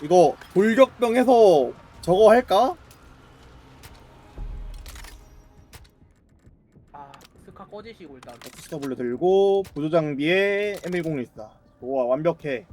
이거 돌격병 해서 저거 할까? 아 스카 꺼지시고 일단 XW 들고 보조 장비에 M1014 좋아 완벽해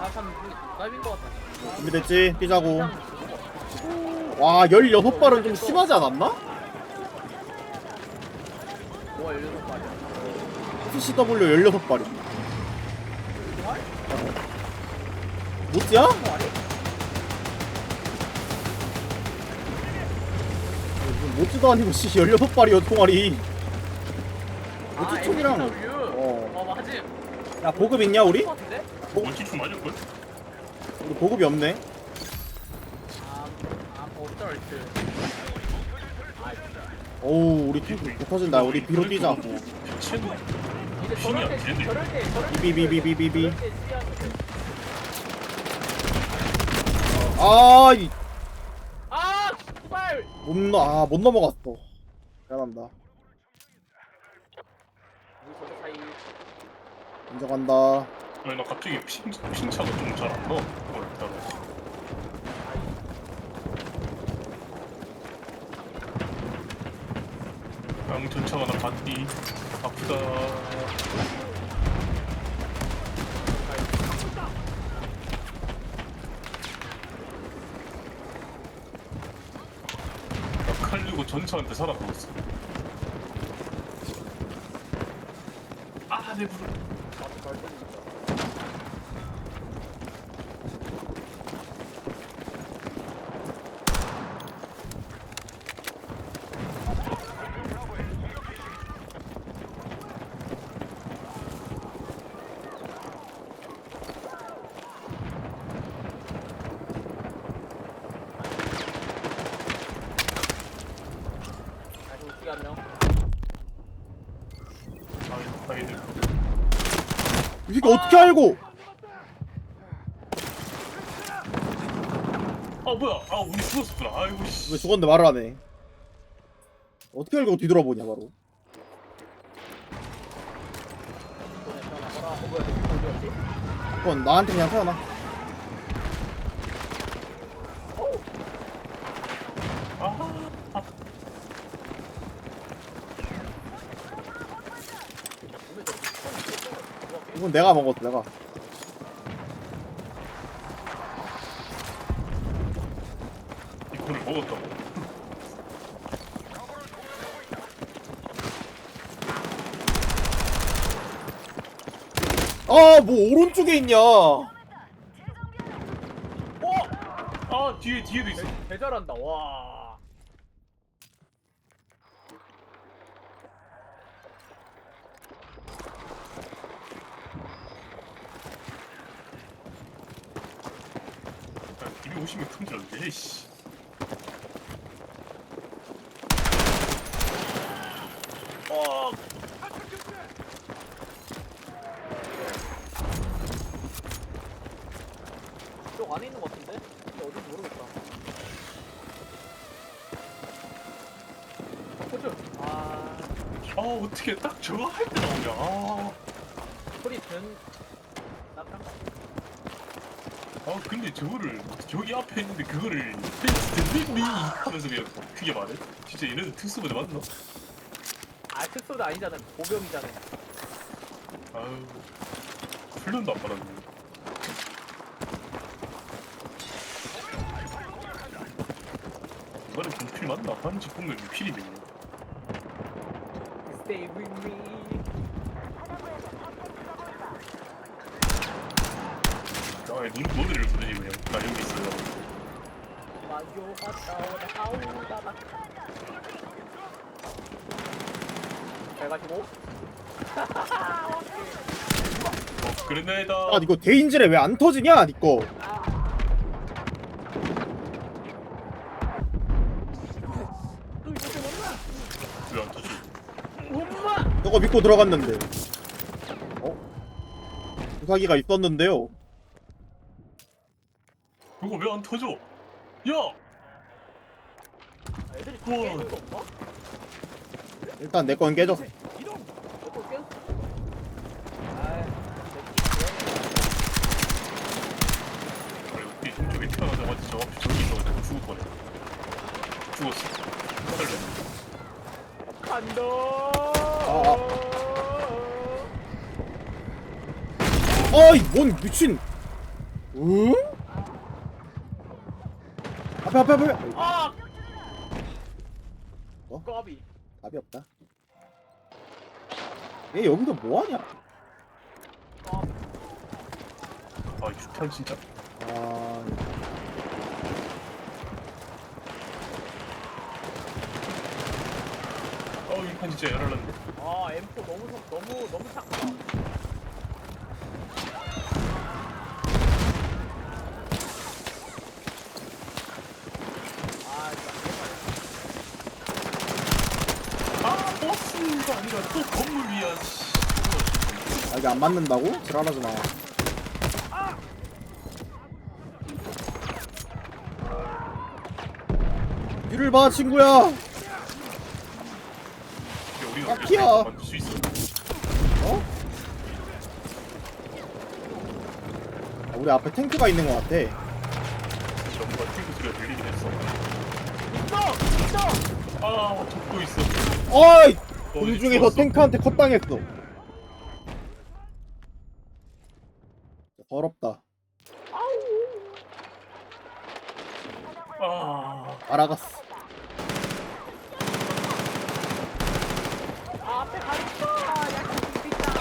아참 답인 것 같아 준비됐지? 뛰자고 와 16발은 좀 심하지 않았나? 뭐가 열려서 말이 야 CCW 16발이 못지야? 못지도 아니고 씨 16발이요 총알이 아 뭐지, 총이랑. MCW 어. 어 맞지 야 보급 있냐 우리? 같은데? 원티춤 맞을걸? 우리 보급이 없네 아아 어떨트 어우 우리 팀 터진다 우리 비로 뛰자 이제 저럴 때 비비비비비비 돼. 아이 아 씨발 못, 넘- 아, 못 넘어갔어. 미안합니다. 우리 저거 사이 인정한다. 아니 나 갑자기 핀, 핀차가 좀 잘안 나와 뭘 따로 양전차가 나 봤디 아프다. 나 칼리고 전차한테 살아남았어. 아내 무릎 명이 새끼 어떻게 알고? 아 뭐야 아 우리 죽었었구나 아이고 씨 왜 죽었는데 말을 안 해? 어떻게 알고 뒤돌아보냐, 바로. 어내 어디였지? 그건 나한테 그냥 태어나. 아 몸에 저렇게 처음 있었어 이건 내가 먹었어, 내가. 이거를 먹었다고 아, 뭐 오른쪽에 있냐? 어! 아 뒤에 뒤에도 있어 개, 개 잘한다 와 야, 뒤에 오시면 큰일났네 에이씨 어 쪽 안에 있는 것 같은데? 근데 어딘지 모르겠다 어, 코즈 아 아 어떻게 딱 저거 할 때 나오냐? 아, 소리 든거아 근데 저거를 저기 앞에 있는데 그거를 미 하면서 그냥 그게 말해? 진짜 얘네들 특수부대 맞나? 아 특수도 아니잖아. 보병이잖아. 아유 훈련도 안 받았네. 이번에 분필 맞나? 반지 보면 필이네 Stay with me. 아 눈, 노드를 도대체 그냥. 나 여기 있어요. 마요 갔다 오다 아우다다 잘 가시고. 어 그랬나이다 아, 이거 대인질에 왜안 터지냐, 니꺼. 저거 믿고 들어갔는데 어? 우사기가 있었는데요 그거 왜 안 터져? 야! 아, 애들이 다 깨는 거 없어? 일단 내 건 깨졌어 저기 있어가지고 죽을 뻔해 죽었어 간다! 아. 어이 뭔 미친 응? 앞에 앞에 앞에 아. 어? 까비. 답이 없다 얘 여기서 뭐하냐 까비. 아 유탄 진짜. 아 어 유탄 진짜 열알랐네. 아 M4 너무 석- 너무 너무 작다. 아 진짜 아 버스가 아니라 또 건물 위야. 씨. 아, 이게 안 맞는다고? 지랄하지 마 뒤를 봐 친구야 만들 수 있어? 어? 아, 우리 앞에 탱크가 있는 것 같아 뭔가 탱크 소리가 들리긴 했어. 있어 있어. 아 돕고 있어. 어이! 어, 공중에서 죽었어. 탱크한테 컷당했어 더럽다 아 알아갔어 아 앞에 가 있어. 야 진짜.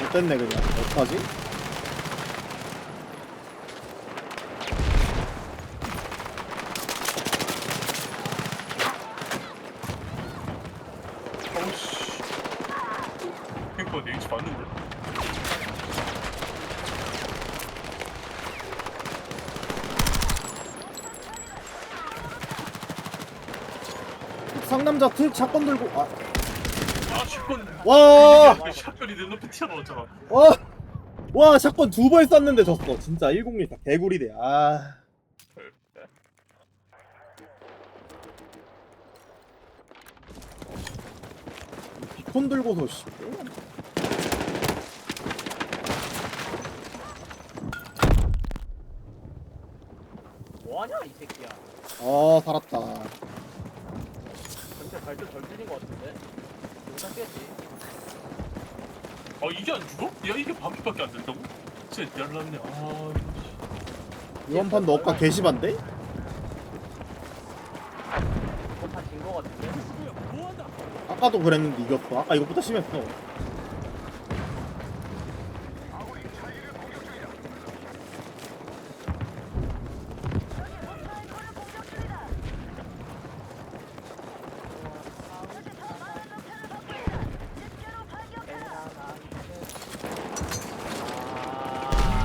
못 됐네 그냥 어떡하지? 어우씨. 내 위치 맞는데? 상남자 특 사건 들고 아, 아 샷건. 와! 샷건이 내 눈앞에 튀어나왔잖아. 와! 와 샷건 두번 쐈는데 졌어 진짜 101 개구리대 아 비콘 들고서 씨. 뭐하냐 이 새끼야. 어 살았다 전체 발전 덜 줄인 것 같은데. 아 이게 안 죽어? 야 이게 반피밖에 안 된다고? 진짜 열났네. 아. 이번 판도 억까 개시반데? 이거 다진거 같은데. 아까도 그랬는데 이겼어 아까 이것보다 심했어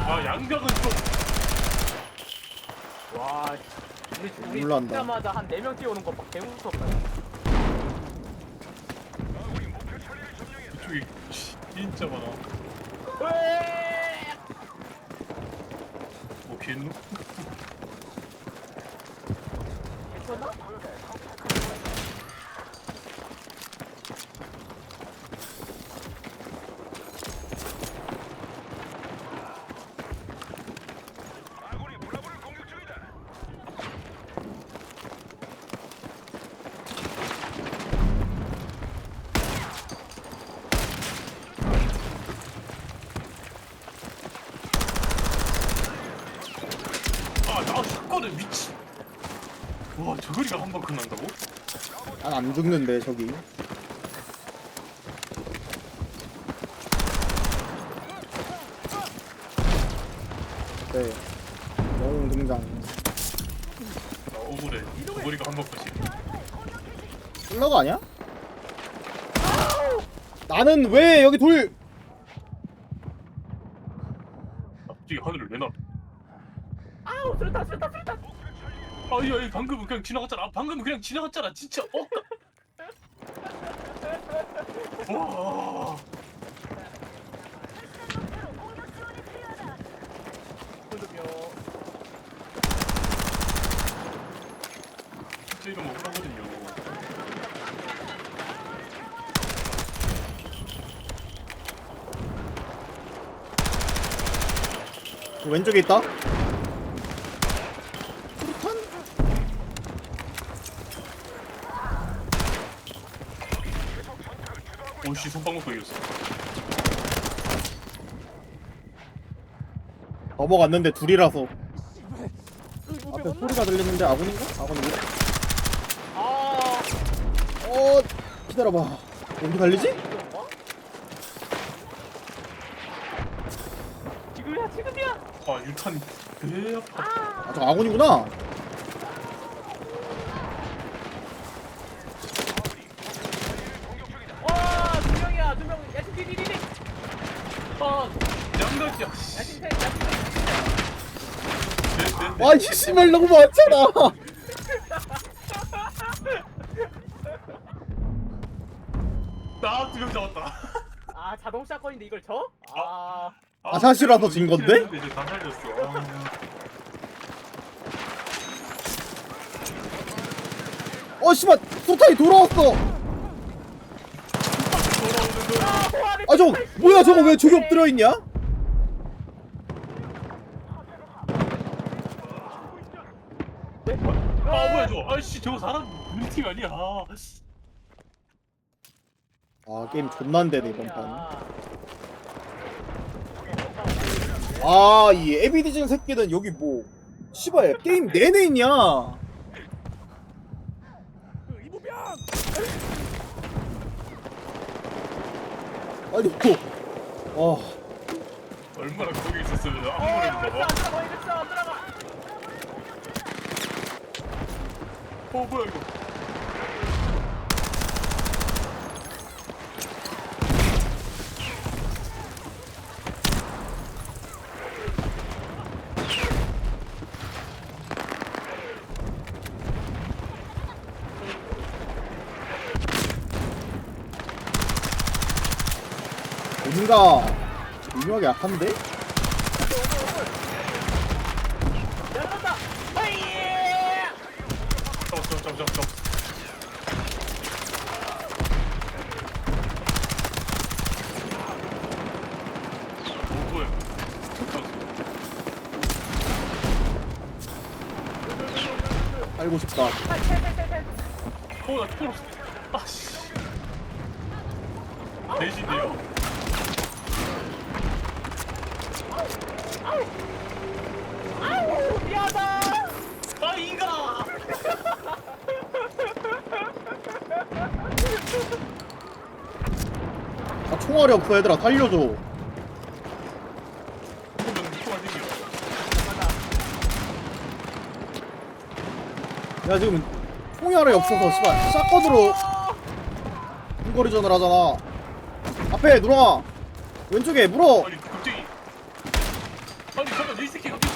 아 양벽은 좀. 와, 우리 우리 죽자마자 한 4명 뛰어오는 거막 개무섭다. 이쪽이 진짜 많아. 으에! 뭐 피했노? 아나 샷건을 미치. 와 저거리가 한 번 끝난다고? 난 안 죽는데 저기 네 영웅 등장 나 억울해. 저거리가 한번 끝이. 플러그 아니야? 나는 왜 여기 돌 갑자기 하늘을 왜 나? 아우, 수류탄, 수류탄, 수류탄. 아야 방금은 그냥 지나갔잖아. 아, 방금은 그냥 지나갔잖아. 진짜 어. 와. 진짜 이거 먹으라거든요. 그 왼쪽에 있다 오씨 손빵 먹고 이겼어 넘어갔는데 둘이라서 앞에? 소리가 들리는데 아군인가? 아군인가? 아 어 기다려봐 어디 달리지? 이건가? 지금이야 지금이야 아 유탄 배 아파 아저 아군이구나 와두 명이야 두명 야sin 디디디디 어 양각이야 야sin 셋 야sin 셋 와이 씨발 너무 많잖아 나 두명 잡았다 아 자동 샷건인데 이걸 져? 아 아, 사실이라서 진 건데? 이제 다 살렸어 아. 어 씨발 소타이 돌아왔어 아, 아 저거 뭐야 저거 왜 저기 엎드려 있냐? 네? 아 아이씨 저거 사람 우리 팀 아니야 아, 아 게임 존나 안 되네 이번 판 야. 아, 이 에비디즌 새끼는 여기 뭐 씨발 게임 내내 있냐? 아니 뭐, 아, 얼마나 거기 있었으면 어, 안 들어가, 안 들어가. 어 뭐야 이거 뭔가 유명하게 약한데? 뭐야. 알고 싶다. 어나 아씨. 대신이요 아우, 미안하다. 아 이가 아 총알이 없어 얘들아 살려줘. 야 지금 총알이 없어서 씨발 샷건으로 중거리전을 하잖아. 앞에 누렁아 왼쪽에 물어. 아니 갑자기 아니 잠깐 이 새끼 갑자기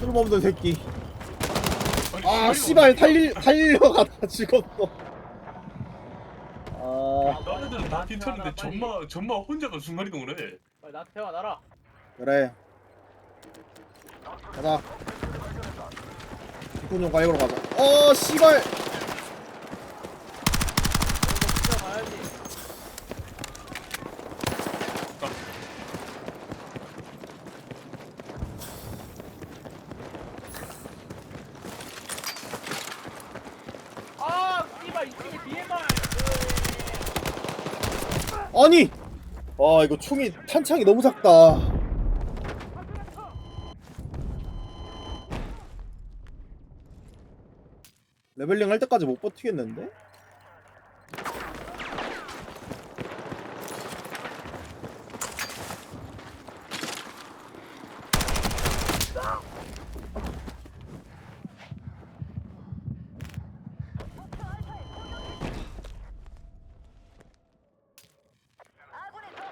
쓸모없는 새끼. 아 씨발. 달리 달려가다 죽었어. 아 다른 애들은 다 괜찮은데 전마 전마 혼자가 중간이동을 해 빨리 나한테 대화 나라. 그래. 가자. 기훈용 가입으로 가자. 어 씨발. 이거 가야지. 아, 씨발, 이쪽에 DMR. 아니. 아 이거 총이 탄창이 너무 작다. 레벨링 할 때까지 못 버티겠는데?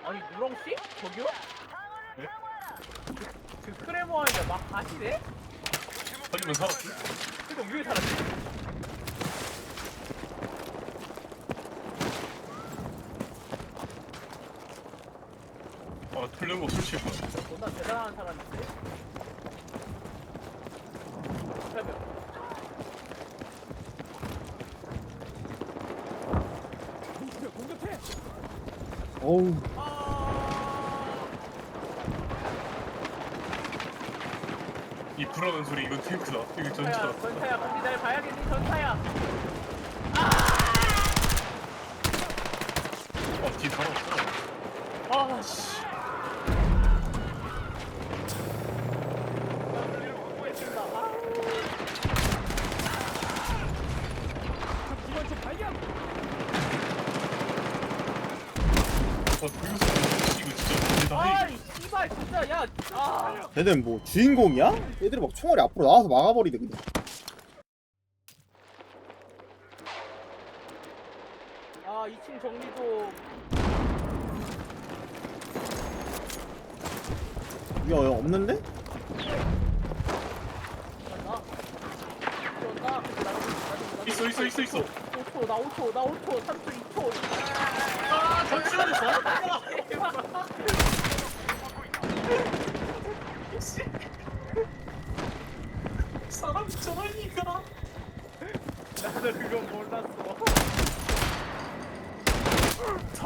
아니, 누렁씨? 저기요? 네? 그, 그 크레모 하는데 막 가시네? 하지만 살았지 그래도 위에 살았지? 아 털려고 뭐 설치했구나 존나 대단한 사람인데? 그러면 어우. 이 불안한 소리. 이건 탱크다 이거 전차다 전차야, 빨리 날 봐야겠니, 전차야. 아 뒤에 사람 없어 아씨 기관 총 발견. 아 그거 이거 진짜 대단해 아이 씨발 진짜 야. 아. 쟤는 뭐 주인공이야? 애들이 막 총알이 앞으로 나와서 막아버리네 그냥 아 2층 정리 좀. 야, 야 없는데? 나. 나. 있어, 있어, 있어, 있어. 5초 나 5초 나 5초 3초 2초. 아 잠시만요 사람 있잖아니까 나도 그건 몰랐어.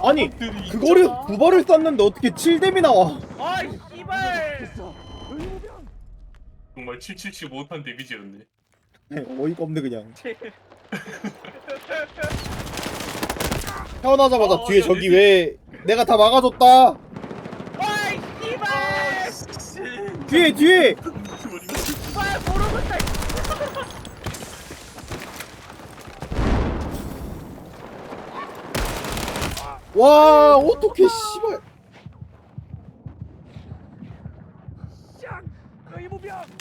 아니 그거를 두 발을 쐈는데 어떻게 7뎀이 나와? 아이 씨발. 정말 777 못한 데미지였네. 네, 어이가 없네 그냥. 태어나자마자 어, 뒤에 야, 저기 내왜 내가 다 막아줬다 아이 씨발. 뒤에 뒤에. 와 어떻게 씨발.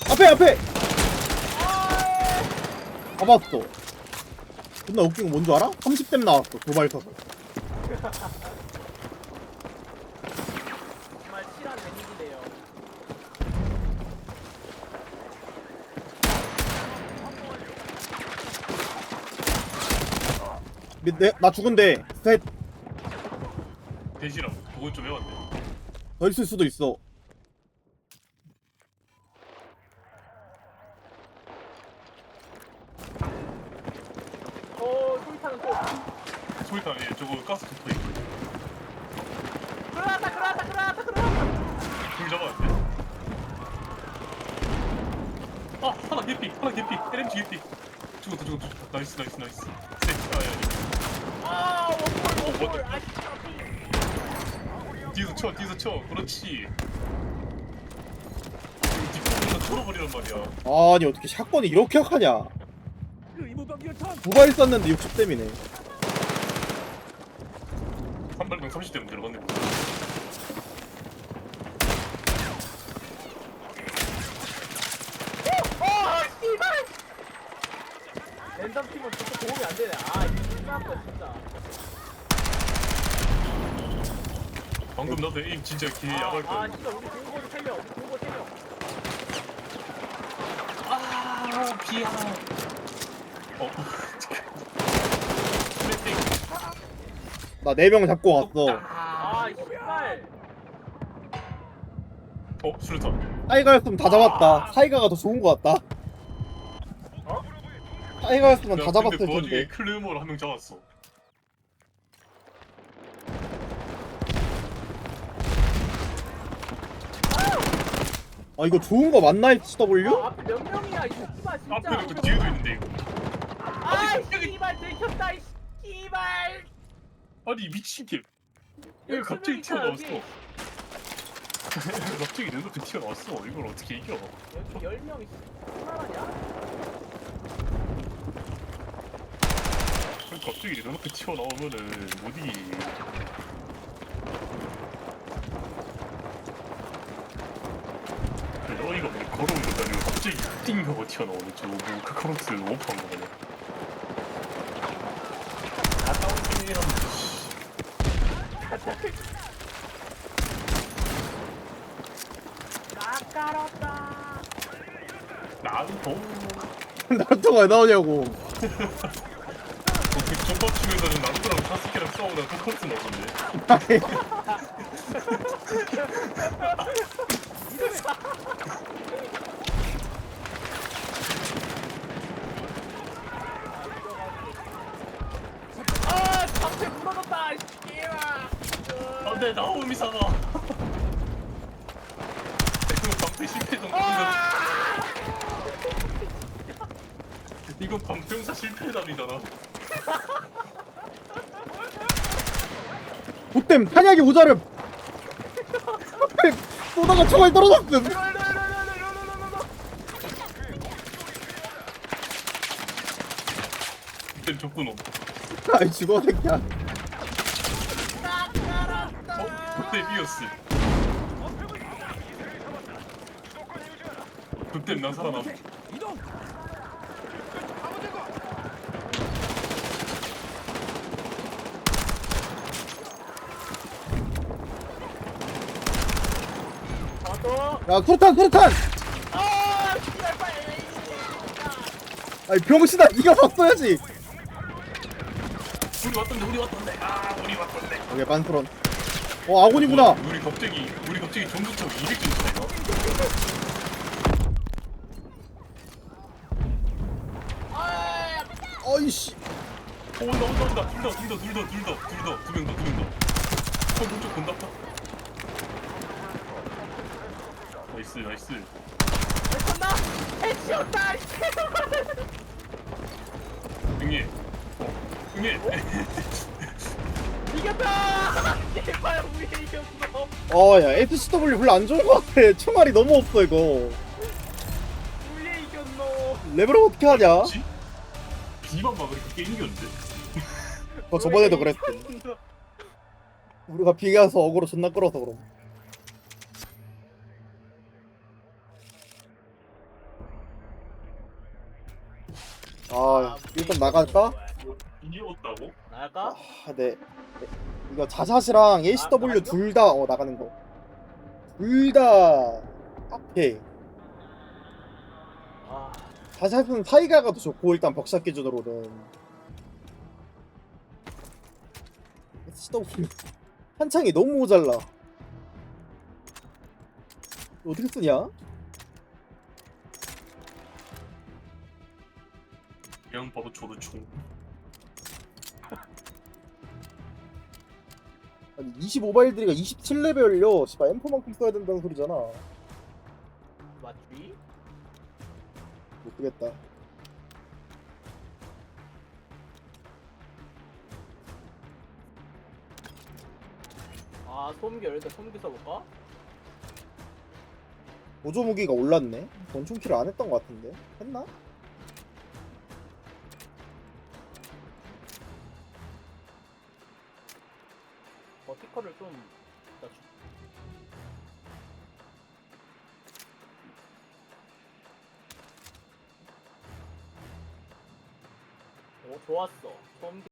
앞에 앞에 아. 잡았어 존나 웃긴 거뭔줄 알아? 30댐 나왔어 도발 쏴서 정말 실한 데미지네요. 내, 내, 나 죽은데. 셋더 대시랑 그건 좀 해왔네. 있을 수도 있어. 어 소리타는 또. 소리탄에 저거 가스 붙어 있고 그러다 그러다 그러다 그러다. 둘 잡았는데 아 하나 개피 하나 개피. LMG 개피. 죽었다 죽었다 죽었다. 나이스 나이스 나이스 아 뒤에서 쳐 뒤에서 쳐 그렇지 뒷부분에서 털어버리란 말이야 아니 어떻게 샷건이 이렇게 약하냐 의무병 유턴. 두발 쐈는데 60댐이네 한 발당 30대면 들어갔네 아. 랜덤 팀은 진짜 도움이 안 되네. 아 진짜. 방금 나도 에임 진짜 개 아, 야발 아 거야 진짜 우리 동거도 세 명. 우리 동거 세 명. 아 비야 어 플래팅 나 4명 잡고 갔어 아 씨발. 어 수류탄 타이거였으면 다 잡았다 타이거가 더 좋은 거 같다 타이거였으면 다 잡았을 텐데. 클레모를 한명 잡았어. 아 이거 좋은 거 맞나 HW? 아, 앞에 몇 명이야 이 씨발 진짜. 앞에도 그 뒤에도 있는데 이거. 아 씨발 들켰다 이 씨발. 아니 미친 게. 여기 이거 갑자기 튀어나왔어. 갑자기 내 눈앞에 튀어나왔어. 이걸 어떻게 이겨? 여기 열 명이 하나 냐? 갑자기 내 눈앞에 튀어나오면은 못 이기 어이가 없네 걸어오는 것도 아니고 갑자기 띵 하고 튀어나오네 저거 뭐 카카로스 오프한 거 보네 갔다 올게 이러면서 씨. 아까웠다. 나도 나루토가 왜 나오냐고 그 전밥집에서는 나루토랑 사스케랑 싸우다가 카카로스 나오던데 아 방패 무너졌다. 이 씨발. 안돼 나오미 사마 이거 방패 실패 정도 아! 이건 방패용사 실패담이잖아 보땜 탄약이 모자름 쏘다가 총알 떨어졌음 이러. 그땐 적군놈 아이 죽어 새끼야 어? 그때 비었어 그땐 난 살아남 잡았어. 야 수류탄 수류탄! 아, 씨발, 빨리. 아이 병신아 네가 봤어야지. 우리 왔던데 우리 왔던데. 아 우리 왔던데. 오케이 반프론 어 아군이구나. 우리 갑자기 우리 갑자기 전투차고 200점 차이가 어이씨. 어 온다 온다 온다. 둘더둘더둘더둘더둘더두명더두명더. 어, 왼쪽 본다 나이스 나이스 미쳤나? 해치웠 다. 형님 어 형님 이겼다. 제발 우리 이겼어. 어야 FCW 별로 안 좋은 것 같아 총알이 너무 없어 이거 우리 이겼노. 레벨업 어떻게 하냐 뭐지? 비만 막으니까 게임 이겼는데 어 저번에도 그랬어 우리가 비가서 어그로 존나 끌어서 그럼 아 일단 나갈까? 이겼다고? 나갈까? 아, 네. 네. 이거 자샷이랑 ACW 둘 다 어 나가는 거. 둘 다 앞에. 아, 자샷은 타이가가 더 좋고 일단 벅샷 기준으로는. ACW 한창이 너무 모자라. 어떻게 쓰냐? 그냥 봐도 조르총 아니 25바일들이가 27레벨요. 씨발 M4만큼 써야 된다는 소리잖아. 맞지? 못 쓰겠다. 아, 소음기 열때 소음기 써볼까? 보조 무기가 올랐네. 권총키를 안 했던 것 같은데. 했나?